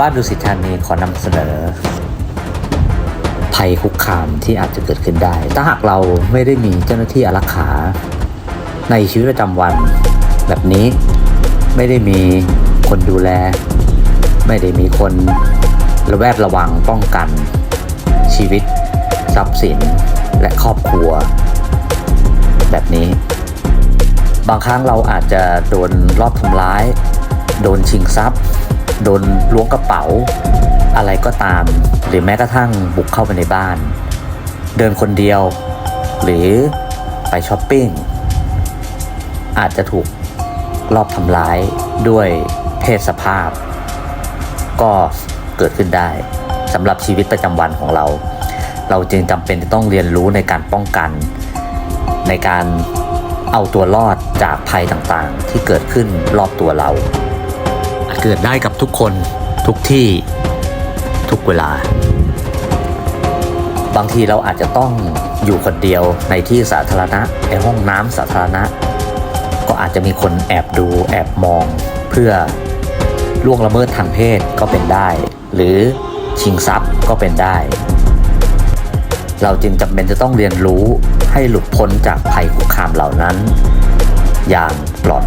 บ้านดุสิตธานีขอนำเสนอ ภัยคุกคามที่อาจจะเกิดขึ้นได้ ถ้าหากเราไม่ได้มีเจ้าหน้าที่อารักขา ในชีวิตประจำวัน แบบนี้ไม่ได้มีคนดูแล ไม่ได้มีคนระแวดระวังป้องกัน ชีวิต ทรัพย์สินและครอบครัว แบบนี้ บางครั้งเราอาจจะโดนรอบทำร้าย โดนชิงทรัพย์ โดนล้วงกระเป๋า อะไรก็ตาม หรือแม้กระทั่งบุกเข้าไปในบ้าน เดินคนเดียว หรือไปช้อปปิ้ง อาจจะถูกรอบทำร้ายด้วยเพศสภาพ ก็เกิดขึ้นได้สำหรับชีวิตประจำวันของเรา เราจึงจำเป็นจะต้องเรียนรู้ในการป้องกัน ในการเอาตัวรอดจากภัยต่างๆ ที่เกิดขึ้นรอบตัวเรา เกิดได้กับทุกคนทุกที่ทุกเวลา บางทีเราอาจจะต้องอยู่คนเดียวในที่สาธารณะในห้องน้ำสาธารณะ ก็อาจจะมีคนแอบดูแอบมอง เพื่อล่วงละเมิดทางเพศก็เป็นได้ หรือชิงทรัพย์ก็เป็นได้ เราจึงจำเป็นจะต้องเรียนรู้ให้หลุดพ้นจากภัยคุกคามเหล่านั้น อย่างปลอด